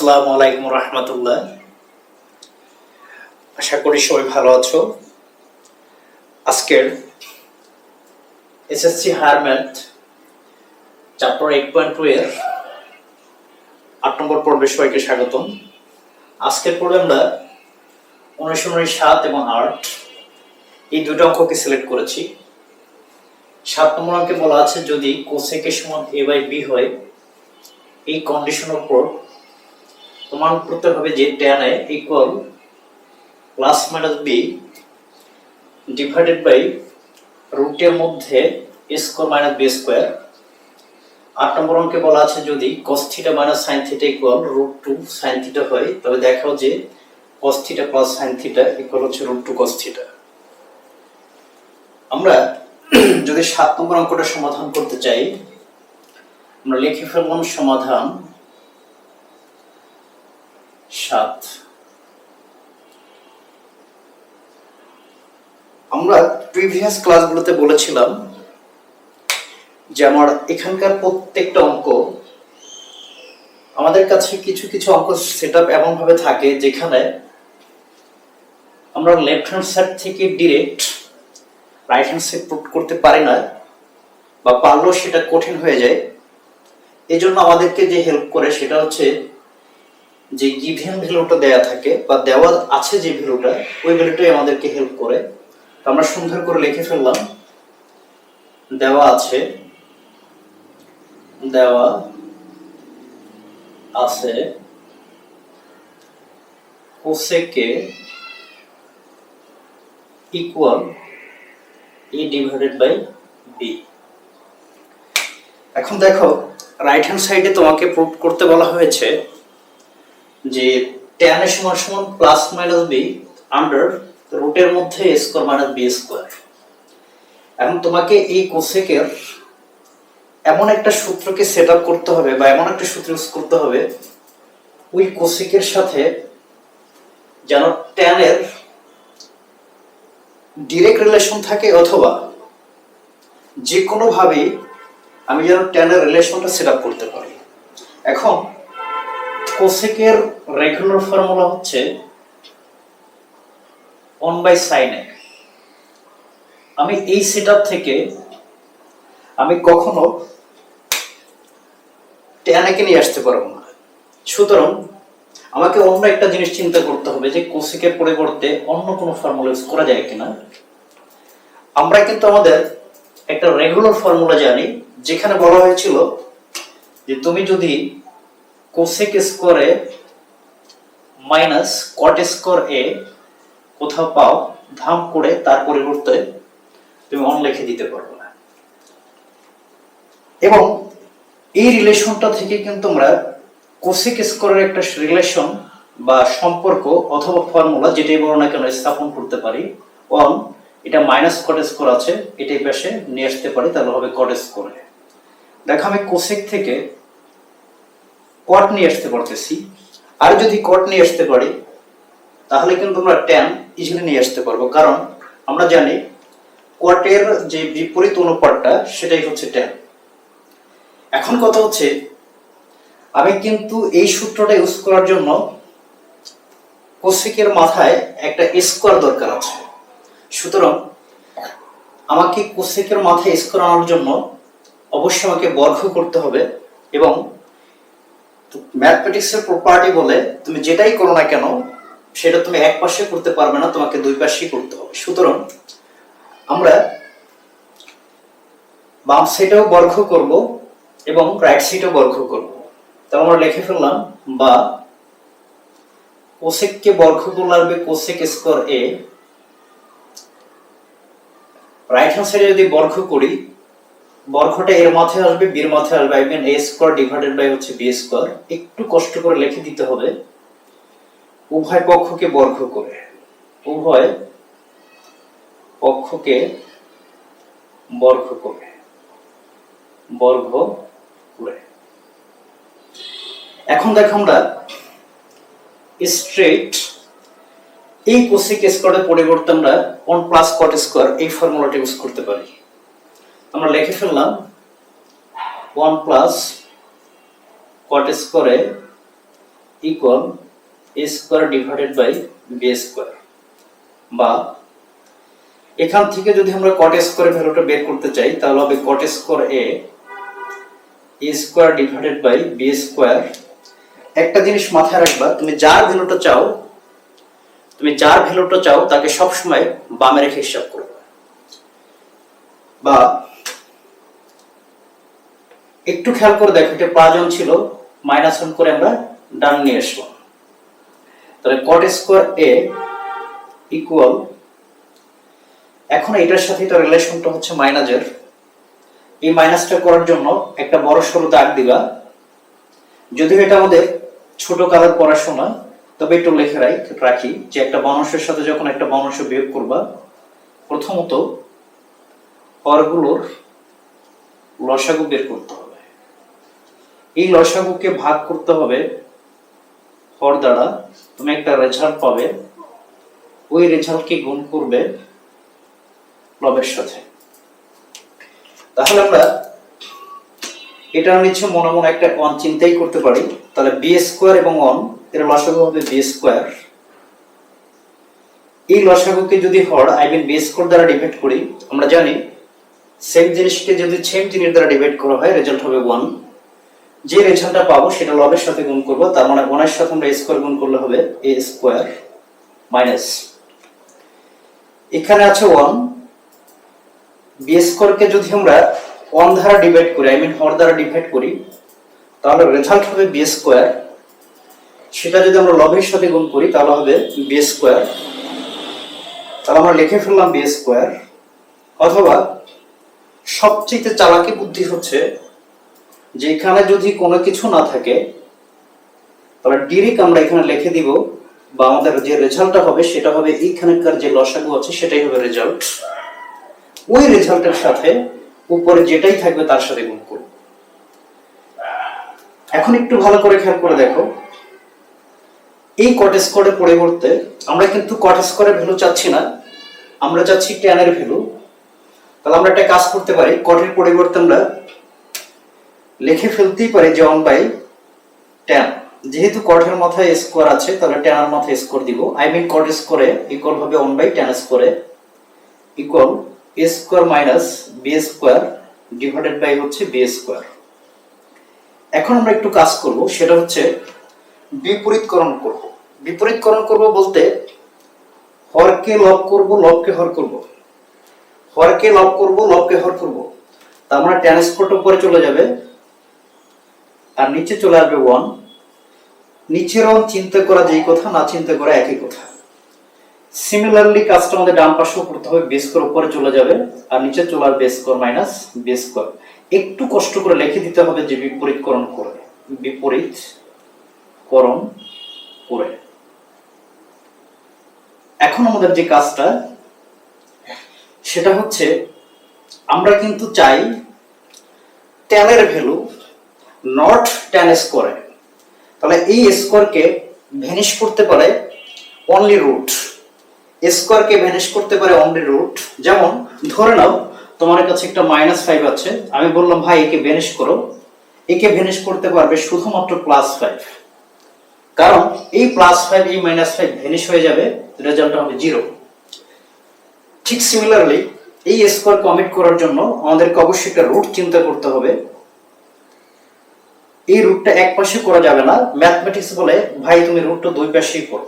আসসালামু আলাইকুম রহমতুল্লাহ। আশা করি সবাই ভালো আছো। আজকের SSC higher math chapter eight point two এর আট নম্বর পর্বে সবাইকে স্বাগতম। আজকের পর্বে আমরা অনুশীলনী সাত এবং আট এই দুটো অঙ্ককে সিলেক্ট করেছি। সাত নম্বর অঙ্কে বলা আছে, যদি কোসেকের সমান এ বাই বি হয়, এই কন্ডিশনের উপর প্রমাণ করতে হবে যে tan a equal plus minus B divided by রুটের মধ্যে a square minus B square আট নম্বর অঙ্কে বলা আছে, যদি cos theta minus sine theta equal root two sine theta হয়, তবে দেখাও যে cos plus sine theta equal হচ্ছে রুট টু cos থিটা আমরা যদি সাত নম্বর অঙ্কটা সমাধান করতে চাই, আমরা লিখে ফেললাম সমাধান সাত। আমরা প্রিভিয়াস ক্লাসগুলোতে বলেছিলাম যে আমার এখানকার প্রত্যেকটা অঙ্ক, আমাদের কাছে কিছু কিছু অঙ্ক সেট আপ এমনভাবে থাকে যেখানে আমরা লেফট হ্যান্ড সাইড থেকে direct right hand side put করতে পারি না বা পারলেও সেটা কঠিন হয়ে যায়। এই জন্য আমাদেরকে যে হেল্প করে সেটা হচ্ছে যে গিভেন ভ্যালুটা দেয়া থাকে বা দেওয়া আছে যে ভ্যালুটা ওই ভ্যালুটাই আমাদেরকে হেল্প করে। আমরা সুন্দর করে লিখে ফেললাম, দেওয়া আছে দেওয়া আছে cosec equal E divided by B এখন দেখো রাইট হ্যান্ড সাইডে তোমাকে প্রুভ করতে বলা হয়েছে যে tan এর সমান সমান প্লাস মাইনাস বি আন্ডার রুটের মধ্যে a square minus B square এখন তোমাকে এই কোসেকের এমন একটা সূত্রকে সেট আপ করতে হবে বা এমন একটা সূত্র ইউজ করতে হবে ওই কোসেকের সাথে যেন এর ডিরেক্ট রিলেশন থাকে অথবা যে কোনো ভাবে আমি যেন এর রিলেশনটা সেট আপ করতে পারি। এখন কোসেকের রেগুলার ফর্মুলা হচ্ছে ওয়ান বাই সাইন এ আমি এই সেট থেকে আমি কখনো ট্যানাকে নিয়ে আসতে পারব না। সুতরাং আমাকে অন্য একটা জিনিস চিন্তা করতে হবে যে কোসেকের পরিবর্তে অন্য কোনো ফর্মুলা ইউজ করা যায় কিনা। আমরা কিন্তু আমাদের একটা রেগুলার ফর্মুলা জানি, যেখানে বলা হয়েছিল যে তুমি যদি কোসেক স্কোয়ারে মাইনাস কট স্কোয়ার এ কোথাও পাও, ধাম করে তার পরিবর্তে তুমি অন লিখে দিতে পারবে না। এবং এই রিলেশনটা থেকে কিন্তু আমরা কোসেক স্কোয়ারের একটা রিলেশন বা সম্পর্ক অথবা ফর্মুলা যেটাই বলো না কেন স্থাপন করতে পারি। অন এটা মাইনাস কট স্কোর আছে, এটাই পাশে নিয়ে আসতে পারি, তাহলে হবে কট স্কোরে দেখো আমি কোসেক থেকে কট নিয়ে আসতে পারতেছি। আর যদি কট নিয়ে আসতে পারি, তাহলে কিন্তু আমরা ট্যান ইজিলি নিয়ে আসতে পারব। কারণ আমরা জানি কটের যে বিপরীত অনুপাতটা, সেটাই হচ্ছে ট্যান এখন কথা হচ্ছে, আমি কিন্তু এই সূত্রটা ইউজ করার জন্য কোসেকের মাথায় একটা স্কোয়ার দরকার আছে। সুতরাং আমাকে কোসেকের মাথায় স্কোয়ার আনার জন্য অবশ্যই আমাকে বর্গ করতে হবে এবং ম্যাথমেটিক্সের প্রপার্টি বলে তুমি যেটাই করো না কেন, সেটা তুমি এক পাশে করতে পারবে না, তোমাকে দুই পাশেই করতে হবে। সুতরাং আমরা বাম সাইডেও বর্গ করব এবং রাইট সাইডেও বর্গ করব। তাহলে আমরা লিখে ফেললাম বা কোসেককে বর্গ করলে আসবে cosec square A right hand সাইডে যদি বর্গ করি বর্গটা এর মাথায় আসবে বির মাথায় আসবে I mean A square divided by হচ্ছে বি স্কোয়ার একটু কষ্ট করে লিখে দিতে হবে। উভয় পক্ষকে বর্গ করে। উভয় পক্ষকে বর্গ করে। বর্গ করে। এখন দেখো আমরা স্ট্রেট এই কোসেক স্কোয়ারের পরিবর্তে আমরা ওয়ান প্লাস কট স্কোয়ার এই ফর্মুলাটা ইউজ করতে পারি। আমরা লিখে ফেললাম ওয়ান প্লাস কট স্কোয়ারে equal A square divided by B square বা এখান থেকে যদি আমরা কট স্কোয়ারের ভ্যালুটা বের করতে চাই, তাহলে হবে cot square A square divided by B square একটা জিনিস মাথায় রাখবা, তুমি যার ভ্যালুটা চাও, তুমি যার ভ্যালুটা চাও, তাকে সবসময় বামে রেখে হিসাব করবে। বা একটু খেয়াল করে দেখো, এটা পাঁচজন ছিল মাইনাস ওয়ান করে আমরা ডান নিয়ে আসলাম তাহলে কট স্কোয়ার এ ইকুয়াল এখন এটার সাথে তো রিলেশনটা হচ্ছে মাইনাসের এই মাইনাসটা করার জন্য একটা বড় সরু দাগ দিবা। যদিও এটা আমাদের ছোট কালের পড়াশোনা, তবে একটু লেখে রাখি যে একটা বনসের সাথে যখন একটা বনস বিয়োগ করবা, প্রথমত হরগুলোর লসাগু বের করতে হবে। এই লসাগুকে ভাগ করতে হবে হর দ্বারা। তুমি একটা রেজাল্ট পাবে। ওই রেজাল্টকে গুণ করবে লবের সাথে। তাহলে আমরা এটার নিচে মনে মনে একটা ওয়ান চিন্তাই করতে পারি। তাহলে বি স্কোয়ার এবং ওয়ানের লসাগু হবে বি স্কোয়ার এই লসাগুকে যদি হর আই মিন বি স্কোয়ার দ্বারা ডিভাইড করি, আমরা জানি সেম জিনিসকে যদি সেম জিনিস দ্বারা ডিভাইড করা হয় রেজাল্ট হবে ওয়ান যে রেজাল্টটা পাবো সেটা লবের সাথে গুণ করব। তার মানে ওয়ানের সাথে আমরা স্কোয়ার গুণ করলে হবে এ স্কোয়ার মাইনাস। এখানে আছে ওয়ান বি স্কোয়ারকে যদি আমরা ওয়ান দ্বারা ডিভাইড করি আই মিন হর দ্বারা ডিভাইড করি, তাহলে রেজাল্ট হবে বি স্কোয়ার। সেটা যদি আমরা লবের সাথে গুণ করি, তাহলে হবে বি স্কোয়ার। তাহলে আমরা লিখে ফেললাম বি স্কোয়ার। অথবা সবচেয়ে চালাকি বুদ্ধি হচ্ছে যে এখানে যদি কোনো কিছু না থাকে, তাহলে ডিরেক্ট আমরা এখানে লিখে দিব বা আমাদের যে রেজাল্টটা হবে, সেটা হবে এইখানকার যে লসাগু আছে, সেটাই হবে রেজাল্ট ওই রেজাল্টের সাথে উপরে যেটাই থাকবে, তার সাথে গুণ করব। এখন একটু ভালো করে খেয়াল করে দেখো। এই কট স্কোরের পরিবর্তে আমরা কিন্তু কট স্কোরের ভ্যালু চাচ্ছি না, আমরা চাচ্ছি ট্যানের ভ্যালু তাহলে আমরা একটা কাজ করতে পারি কটের পরিবর্তে আমরা লিখে ফেলতেই পারি যে ওয়ান বাই ট্যান যেহেতু কটের মাথায় স্কোয়ার আছে, তাহলে ট্যানের মাথায় স্কোর দিব। আই মিন কট স্কোরে ইকুয়াল হবে ওয়ান বাই ট্যান স্কোরে equal A square minus B square divided by হচ্ছে বি স্কোয়ার এখন আমরা একটু কাজ করব, সেটা হচ্ছে বিপরীতকরণ করব। বিপরীতকরণ করব বলতে হরকে লব করব লবকে হর করব। হরকে লব করব লবকে হর করব। তার মানে ট্যান স্কোয়ারটা উপরে চলে যাবে। আর নিচে চলে আসবে ওয়ান নিচের ওয়ান চিন্তা করা যেই কথা, না চিন্তা করা একই কথা। সিমিলারলি কাজটা আমাদের ডান পাশেও করতে হবে বেস স্কোর উপরে চলে যাবে, আর নিচে চলে আসবে স্কোর মাইনাস বেস স্কোর একটু কষ্ট করে লিখে দিতে হবে যে বিপরীতকরণ করে। বিপরীত করণ করে। এখন আমাদের যে কাজটা, সেটা হচ্ছে, আমরা কিন্তু চাই ট্যানের ভ্যালু নট ট্যান স্কোরে তাহলে এই স্কোরকে ভ্যানিশ করতে পারে অনলি রুট স্কোয়ারকে ভ্যানিশ করতে পারে অনলি রুট যেমন, ধরে নাও, তোমার কাছে একটা মাইনাস ফাইভ আছে। আমি বললাম, ভাই, একে ভ্যানিশ করো। একে ভ্যানিশ করতে পারবে শুধুমাত্র প্লাস ফাইভ কারণ এই প্লাস ফাইভ এই মাইনাস ফাইভ ভ্যানিশ হয়ে যাবে রেজাল্ট হবে জিরো ঠিক সিমিলারলি এই স্কোয়ার কমিট করার জন্য আমাদেরকে অবশ্যই একটা রুট চিন্তা করতে হবে। এই রুটটা এক পাশে করা যাবে না। ম্যাথমেটিক্স বলে, ভাই, তুমি রুটটা দুই পাশেই করো।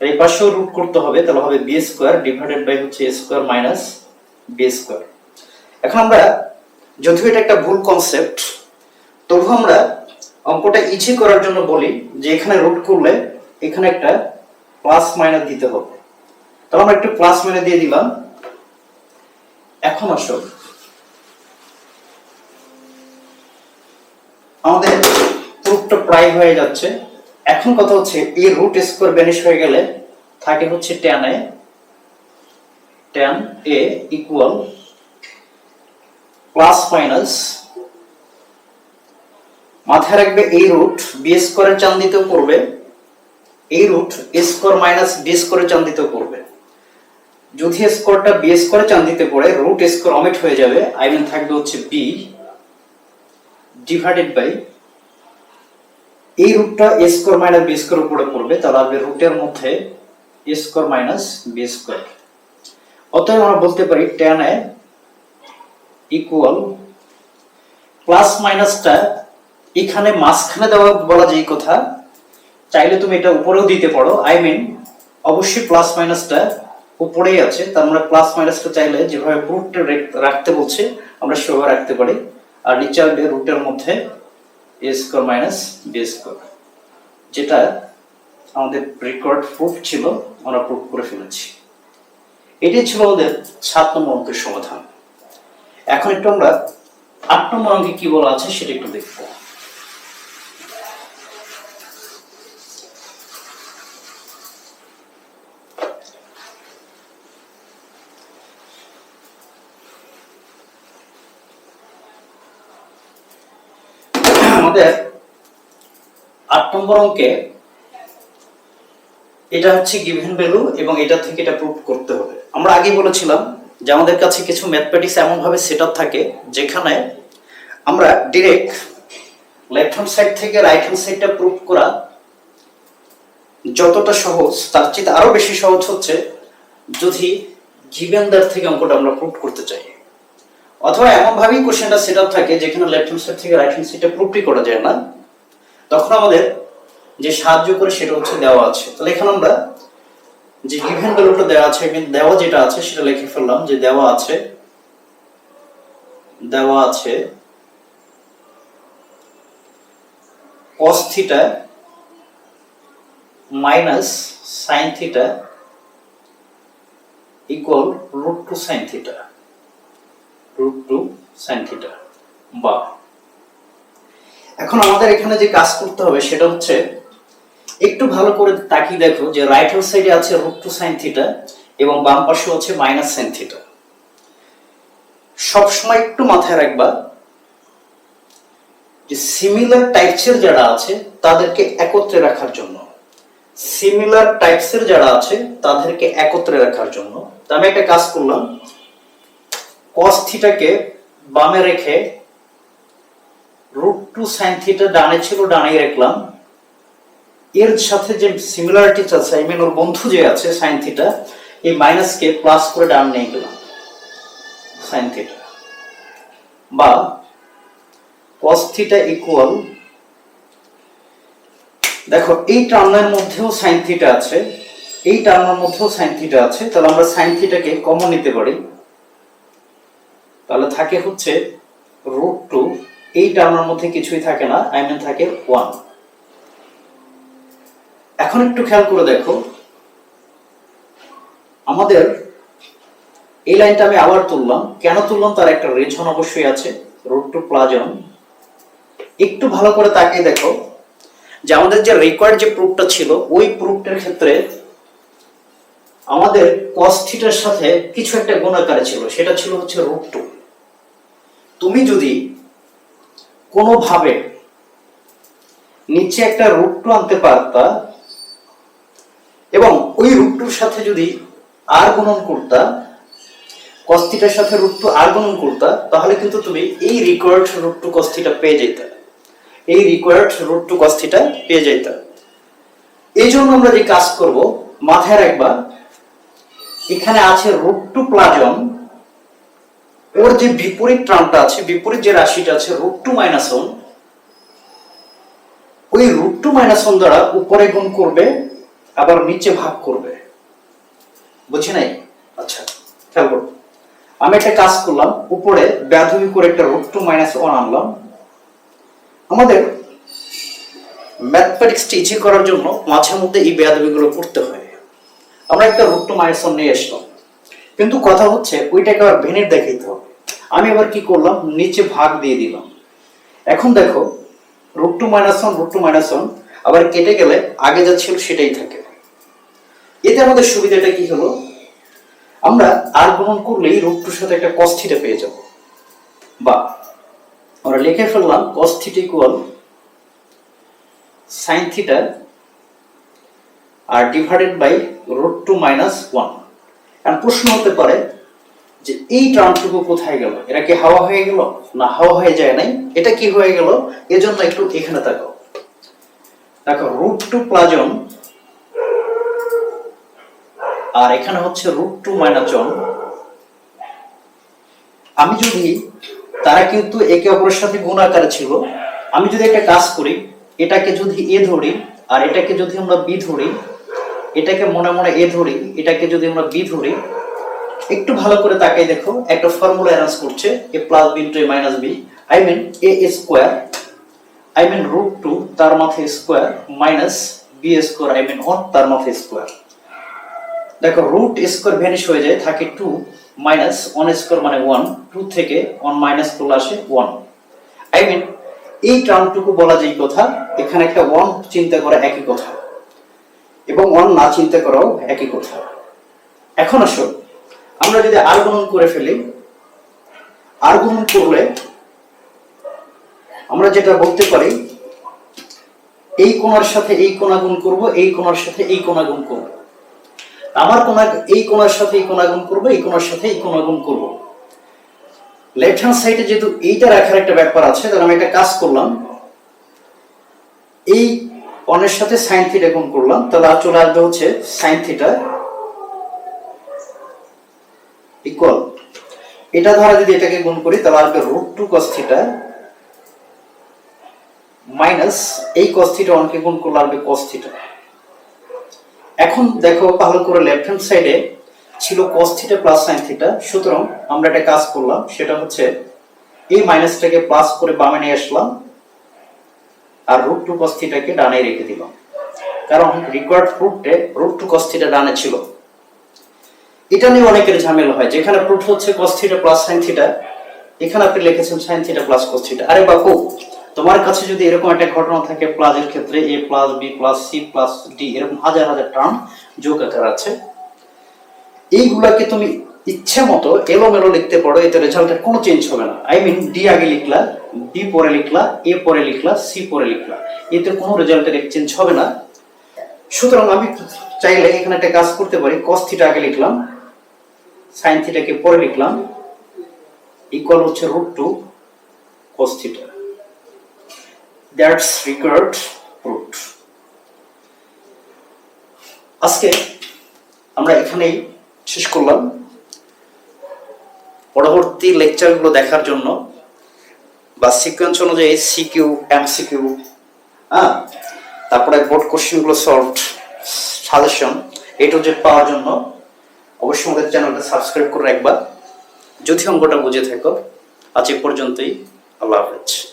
এই পাশেও রুট করতে হবে, তাহলে হবে বি স্কোয়ার ডিভাইডেড বাই হচ্ছে A square minus B square এখন আমরা, যদিও এটা একটা ভুল কনসেপ্ট তবু আমরা অঙ্কটা ইজি করার জন্য বলি যে এখানে রুট করলে এখানে একটা প্লাস মাইনাস দিতে হবে। তাহলে আমরা একটু প্লাস মাইনাস দিয়ে দিলাম। এখন আসো। আমাদের প্রুফটা প্রায় হয়ে যাচ্ছে। এখন কথা হচ্ছে, এই রুট স্কোয়ার বেনিশ হয়ে গেলে থাকে হচ্ছে tan A tan A equal plus minus মাথায় রাখবে এই রুট বি স্কোয়ারের চান দিতেও পড়বে। এই রুট স্কোয়ার মাইনাস বি স্কোয়ারের চান দিতেও পড়বে। যদি স্কোয়ারটা বি স্কোয়ারে চান দিতে পড়ে রুট স্কোয়ার অমিট হয়ে যাবে আই থাকবে হচ্ছে বি ডিভাইডেড বাই এই রুটটা A square minus B square উপরে পড়বে, তাহলে আসবে রুটের মধ্যে A square minus B square অতএব আমরা বলতে পারি টেন এ ইকুয়াল প্লাস মাইনাসটা এখানে মাঝখানে দেওয়া বলা এই কথা, চাইলে তুমি এটা উপরেও দিতে পারো। আই মিন অবশ্যই প্লাস মাইনাসটা উপরেই আছে, তার মানে প্লাস মাইনাসটা চাইলে যেভাবে রুটটা রাখতে বলছে, আমরা সেভাবে রাখতে পারি। আর রিচার্ড রুটের মধ্যে A square minus B square যেটা আমাদের রেকর্ড প্রুফ ছিল, আমরা প্রুফ করে ফেলেছি। এটি ছিল আমাদের সাত নম্বর অঙ্কের সমাধান। এখন একটু আমরা আট নম্বর অঙ্কে কি বলা আছে সেটা একটু দেখব আমাদের আট নম্বর অঙ্কে এটা হচ্ছে গিভেন ভ্যালু এবং এটা থেকে এটা প্রুভ করতে হবে। আমরা আগেই বলেছিলাম যে আমাদের কাছে কিছু ম্যাথমেটিক্স এমন ভাবে সেট থাকে যেখানে আমরা ডিরেক্ট লেফট হ্যান্ড সাইড থেকে রাইট হ্যান্ড সাইডটা করা যতটা সহজ, তার চেয়ে আরও বেশি সহজ হচ্ছে যদি গিভেন দ্যার থেকে অঙ্কটা আমরা প্রুভ করতে চাই। অথবা এমন ভাবেই কোশ্চেনটা সেট থাকে যেখানে লেফট হ্যান্ড সাইড থেকে রাইট হ্যান্ড সাইডটা প্রুফই করা যায় না। তখন আমাদের যে সাহায্য করে সেটা হচ্ছে দেওয়া আছে। তাহলে এখানে আমরা যে গিভেন ভ্যালুটা দেওয়া আছে দেওয়া যেটা আছে সেটা লিখে ফেললাম যে দেওয়া আছে দেওয়া আছে cos theta minus sine theta equal root two sine theta root two sine theta বা এখন আমাদের এখানে যে কাজ করতে হবে সেটা হচ্ছে একটু ভালো করে তাকিয়ে দেখো যে রাইট হ্যান্ড সাইডে আছে রুট টু সাইন থিটা এবং বাম পাশে আছে মাইনাস সাইন থিটা সবসময় একটু মাথায় রাখবা যে সিমিলার টাইপসের যারা আছে, তাদেরকে একত্রে রাখার জন্য। সিমিলার টাইপসের যারা আছে, তাদেরকে একত্রে রাখার জন্য। আমি একটা কাজ করলাম। cos থিটাকে বামে রেখে রুট টু সাইন থিটা ডানে ছিল ডানে রাখলাম। এর সাথে যে সিমিলারিটি আছে আই মিন ওর বন্ধু যে আছে সাইন থিটা এই মাইনাসকে প্লাস করে ডান নিয়ে গেলাম। সাইন থিটা বা cos থিটা ইকুয়াল দেখো, এই টার্মের মধ্যেও সাইন থিটা আছে, এই টার্মের মধ্যেও সাইন থিটা আছে, তাহলে আমরা সাইন থিটাকে কমন নিতে পারি। তাহলে থাকে হচ্ছে রুট টু এই টার্মের মধ্যে কিছুই থাকে না আই মিন থাকে ওয়ান এখন একটু খেয়াল করে দেখো। আমাদের এই লাইনটা আমি আবার তুললাম। কেন তুললাম? তার একটা রিজন অবশ্যই আছে রুট টু প্লাজন একটু ভালো করে তাকিয়ে দেখো, যে আমাদের যে রেকর্ড যে প্রুফটা ছিল, ওই প্রুফটার ক্ষেত্রে আমাদের কস থিটার সাথে কিছু একটা গুণাকারে ছিল। সেটা ছিল হচ্ছে রুট টু তুমি যদি কোনোভাবে নিচে একটা রুট টু আনতে পারতা এবং ওই রুট টুর সাথে যদি আর গুণন করতা কস্তিটার সাথে রুট টু আর গুণন করতা, তাহলে কিন্তু তুমি এই রিকোয়ার্ড রুট টু কস্তিটা পেয়ে যেতে এই রিকোয়ার্ড রুট টু কস্তিটা পেয়ে যেতে এই জন্য আমরা যে কাজ করব, মাথায় রাখবা, এখানে আছে রুট টু প্লাজন ওর যে বিপরীত ট্রামটা আছে, বিপরীত যে রাশিটা আছে রুট টু মাইনাস ওয়ান ওই রুট টু মাইনাস ওয়ান দ্বারা উপরে গুণ করবে, আবার নিচে ভাগ করবে। বুঝি নাই? আচ্ছা খেয়াল করো। আমি একটা কাজ করলাম, উপরে ব্যাধবি করে একটা রুট টু মাইনাস ওয়ান আনলাম। আমাদের ম্যাথমেটিক্স ইজি করার জন্য মাঝে মধ্যে এই ব্যাধবিগুলো করতে হয়। আমরা একটা রুট টু মাইনাস ওয়ান নিয়ে আসলাম। কিন্তু কথা হচ্ছে, ওইটাকে আবার ভেনের দেখাইতে হবে। আমি আবার কি করলাম? নিচে ভাগ দিয়ে দিলাম। এখন দেখো root two minus one root two minus one আবার কেটে গেলে আগে যা ছিল সেটাই থাকে। এতে আমাদের সুবিধাটা কি হলো? আমরা আর গুণন করলেই রুট টুর সাথে একটা কস থিটা পেয়ে যাব। বা, আমরা লিখে ফেললাম cos theta equal sine theta R divided by root two minus one কারণ প্রশ্ন হতে পারে যে এই টার্মটুকু কোথায় গেল? এরা কি হাওয়া হয়ে গেল? না, হাওয়া হয়ে যায় নাই। এটা কি হয়ে গেল? এজন্য একটু এখানে তাকাও। দেখো রুট টু প্লাজন আর এখানে হচ্ছে রুট টু মাইনাস ওয়ান আমি যদি, তারা কিন্তু একে অপরের সাথে গুণ আকারে ছিল। আমি যদি একটা কাজ করি, এটাকে যদি এ ধরি, আর এটাকে যদি আমরা বি ধরি, এটাকে মনে মনে এ ধরি, এটাকে যদি আমরা বি ধরি একটু ভালো করে তাকাই দেখো। একটা ফর্মুলা অ্যারেঞ্জ করছে A plus B into A minus B I mean A square I mean root two তার মাথায় square minus B square I mean one তার মাথায় স্কোয়ার দেখো রুট স্কোয়ার ভ্যানিশ হয়ে যায়, থাকে টু মাইনাস ওয়ান স্কোয়ার মানে ওয়ান টু থেকে ওয়ান মাইনাস করলে আসে ওয়ান আই মিন এই টার্মটুকু বলা যেই কথা, এখানে একটা ওয়ান চিন্তা করা একই কথা। এবং ওয়ান না চিন্তা করাও একই কথা। এখন আসো আমরা যদি আর গুণন করে ফেলি আর গুণন করলে আমরা যেটা বলতে পারি, এই কোণার সাথে এই কোণা গুণ করব, এই কোণার সাথে এই কোণা গুণ করব। আমার কোণা এই কোণার সাথে এই কোণা গুণ করব, এই কোণার সাথে এই কোণা গুণ করব। লেফট হ্যান্ড সাইডে যেহেতু এইটা রাখার একটা ব্যাপার আছে, তাহলে আমি একটা কাজ করলাম। এই অনের সাথে সাইন থিটা গুণ করলাম, তাহলে চলে আসবে হচ্ছে সাইন থিটা ইকুয়াল এটা ধরা যদি এটাকে গুণ করি, তাহলে আসবে root two cos theta minus এই কস থিটা অনকে গুণ করলে আসবে কস থিটা এখন দেখো ভালো করে লেফট হ্যান্ড সাইডে ছিল cos theta plus sin theta সুতরাং আমরা একটা কাজ করলাম, সেটা হচ্ছে এই মাইনাসটাকে প্লাস করে বামে নিয়ে আসলাম আর রুট টু cos থিটাকে ডানে রেখে দিলাম। কারণ রিকোয়ার্ড প্রুফটে রুট টু cos থিটা ডানে ছিল। এটা নিয়ে অনেকের ঝামেলা হয়। যেখানে প্রুফ হচ্ছে cos theta plus sin theta এখানে আপনি লিখেছেন sin theta plus cos theta আরে বাবু তোমার কাছে যদি এরকম একটা ঘটনা থাকে প্লাসের ক্ষেত্রে A plus B plus C plus D এরকম হাজার হাজার টার্ম যোগ আকার আছে। এইগুলাকে তুমি ইচ্ছে মতো এলোমেলো লিখতে পারো, এতে রেজাল্টের কোনো চেঞ্জ হবে না। আই মিন ডি আগে লিখলা বি পরে লিখলা এ পরে লিখলা সি পরে লিখলা। এতে কোনো রেজাল্টের চেঞ্জ হবে না। সুতরাং আমি চাইলে এখানে একটা কাজ করতে পারি। কস থিটা আগে লিখলাম সাইন থিটাকে পরে লিখলাম ইকুয়াল হচ্ছে root two cos theta that's required root আজকে আমরা এখানেই শেষ করলাম। পরবর্তী লেকচারগুলো দেখার জন্য বা সিকোয়েন্স অনুযায়ী সিকিউ এমসিকিউ হ্যাঁ? তারপরে বোর্ড কোশ্চেনগুলো solve suggestion A to Z পাওয়ার জন্য অবশ্যই আমাদের চ্যানেলটা সাবস্ক্রাইব করে রাখবা। যদি অঙ্কটা বুঝে থাকো, আজ এ পর্যন্তই। আল্লাহ হাফেজ।